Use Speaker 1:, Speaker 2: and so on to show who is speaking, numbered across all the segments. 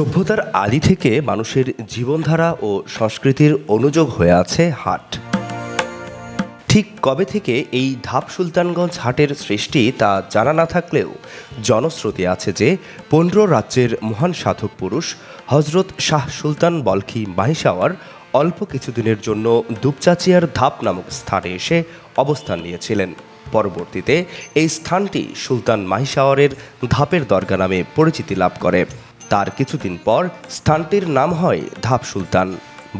Speaker 1: সভ্যতার আদি থেকে মানুষের জীবনধারা ও সংস্কৃতির অনুযোগ হয়ে আছে হাট। ঠিক কবে থেকে এই ধাপ সুলতানগঞ্জ হাটের সৃষ্টি তা জানা না থাকলেও জনশ্রুতি আছে যে পনেরো রাজ্যের মহান সাধক পুরুষ হজরত শাহ সুলতান বলখি মাহিসাওয়ার অল্প কিছুদিনের জন্য দুপচাচিয়ার ধাপ নামক স্থানে এসে অবস্থান নিয়েছিলেন। পরবর্তীতে এই স্থানটি সুলতান মাহিসাওয়ারের ধাপের দরগা নামে পরিচিতি লাভ করে। তার কিছুদিন পর স্থানটির নাম হয় ধাপ সুলতান।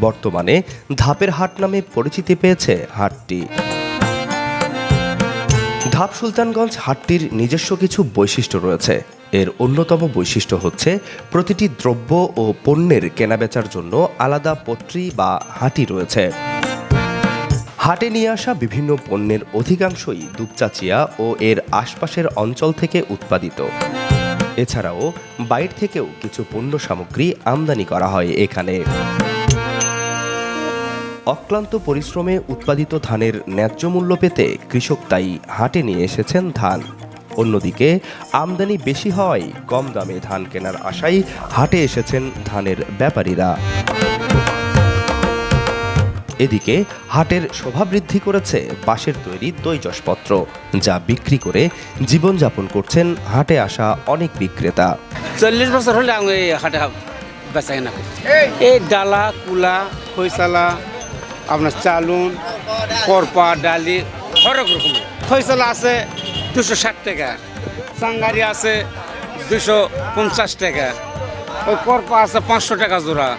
Speaker 1: বর্তমানে ধাপের হাট নামে পরিচিতি পেয়েছে হাটটি। ধাপ সুলতানগঞ্জ হাটটির নিজস্ব কিছু বৈশিষ্ট্য রয়েছে। এর অন্যতম বৈশিষ্ট্য হচ্ছে প্রতিটি দ্রব্য ও পণ্যের কেনাবেচার জন্য আলাদা পত্রী বা হাটি রয়েছে। হাটে নিয়ে আসা বিভিন্ন পণ্যের অধিকাংশই দুপচাচিয়া ও এর আশপাশের অঞ্চল থেকে উৎপাদিত। এছাড়াও বাইর থেকেও কিছু পণ্য সামগ্রী আমদানি করা হয় এখানে। অক্লান্ত পরিশ্রমে উৎপাদিত ধানের ন্যায্য মূল্য পেতে কৃষক তাই হাটে নিয়ে এসেছেন ধান। অন্যদিকে, আমদানি বেশি হওয়ায় কম দামে ধান কেনার আশায় হাটে এসেছেন ধানের ব্যাপারীরা। এদিকে হাটের শোভা বৃদ্ধি করেছে বাঁশের তৈরি তৈজসপত্র, যা বিক্রি করে জীবনযাপন করছেন হাটে আসা অনেক বিক্রেতা।
Speaker 2: চল্লিশ বছর হলে আমি এই হাটে বেচা কেনা এই ডালা, কুলা খৈসালা আপনার চালুন করপা ডালি, হরেক রকম খৈসালা আছে দুশো ষাট টাকা চাঙ্গারি আছে দুশো পঞ্চাশ টাকা, ওই করপা আছে পাঁচশো টাকা জোড়া।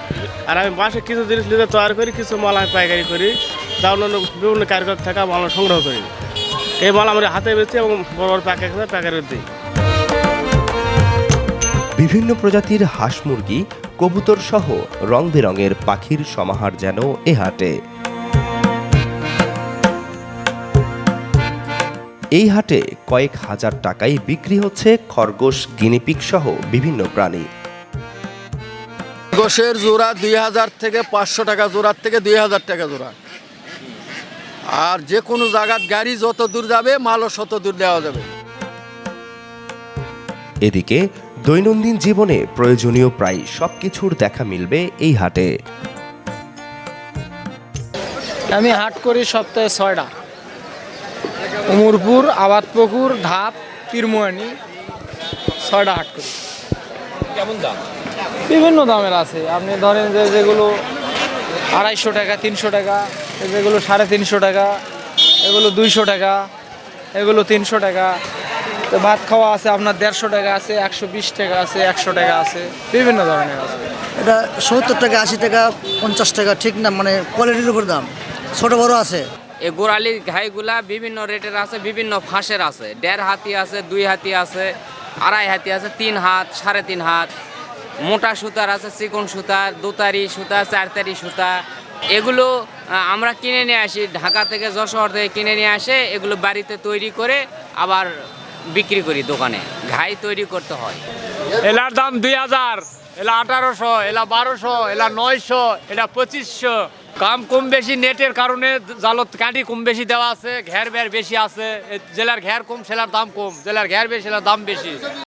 Speaker 3: আর আমি বাসে কিছু জিনিস নিজে তৈরি করি, কিছু মাল আমি পাইকারি করি তা অন্যান্য বিভিন্ন কারিগর থাকা মাল সংগ্রহ করি। এই মাল আমরা হাতে বেচি এবং বড় বড় প্যাকেট প্যাকেট দিই
Speaker 1: বিভিন্ন প্রজাতির হাঁস মুরগি, কবুতর সহ রং বেরঙের পাখির সমাহার যেন এ হাটে। এই হাটে কয়েক হাজার টাকায় বিক্রি হচ্ছে খরগোশ গিনিপিক সহ বিভিন্ন প্রাণী।
Speaker 4: গোশের জোড়া দুই হাজার থেকে পাঁচশো টাকা জোড়ার থেকে দুই হাজার টাকা জোড়া। আর যে কোনো জায়গার গাড়ি যত দূর যাবে মালও শত দূর দেওয়া যাবে।
Speaker 1: এদিকে দৈনন্দিন জীবনে প্রয়োজনীয় প্রায় সব কিছুর দেখা মিলবে এই হাটে।
Speaker 5: আমি হাট করি সপ্তাহে ছয়টা। উমরপুর আবাদপুকুর ধাপ পীরমোয়ানি ছয়টা হাট করি। কেমন দাম? বিভিন্ন দামের আছে। আপনি ধরেন যে যেগুলো আড়াইশো টাকা তিনশো টাকা যেগুলো সাড়ে তিনশো টাকা এগুলো দুইশো টাকা এগুলো তিনশো টাকা। তো ভাত খাওয়া আছে আপনার দেড়শো টাকা আছে একশো বিশ টাকা আছে একশো টাকা আছে বিভিন্ন ধরনের আছে।
Speaker 6: এটা সত্তর টাকা আশি টাকা পঞ্চাশ টাকা ঠিক না? মানে কোয়ালিটির উপর দাম। ছোটো বড় আছে?
Speaker 7: এই গোড়ালির ঘাইগুলা বিভিন্ন রেটের আছে বিভিন্ন ফাঁসের আছে। দেড় হাতি আছে দুই হাতি আছে আড়াই হাতি আছে তিন হাত সাড়ে তিন হাত। মোটা সুতার আছে, চিকন সুতা দুতারি সুতা চারতারি সুতা এগুলো আমরা কিনে নিয়ে আসি, ঢাকা থেকে যশোর থেকে কিনে নিয়ে আসে, এগুলো বাড়িতে তৈরি করে আবার বিক্রি করি দোকানে। ঘাই তৈরি করতে হয়।
Speaker 8: এলার দাম দুই হাজার, এলা আঠারোশো, এলা বারোশো, এলা নয়শো এটা পঁচিশশো। কাম কম বেশি নেটের কারণে জালত কাঠি কম বেশি দেওয়া আছে, ঘের বের বেশি আছে। জেলার ঘের কম, সেলার দাম কম, জেলার ঘের বেশি, সেলার দাম বেশি।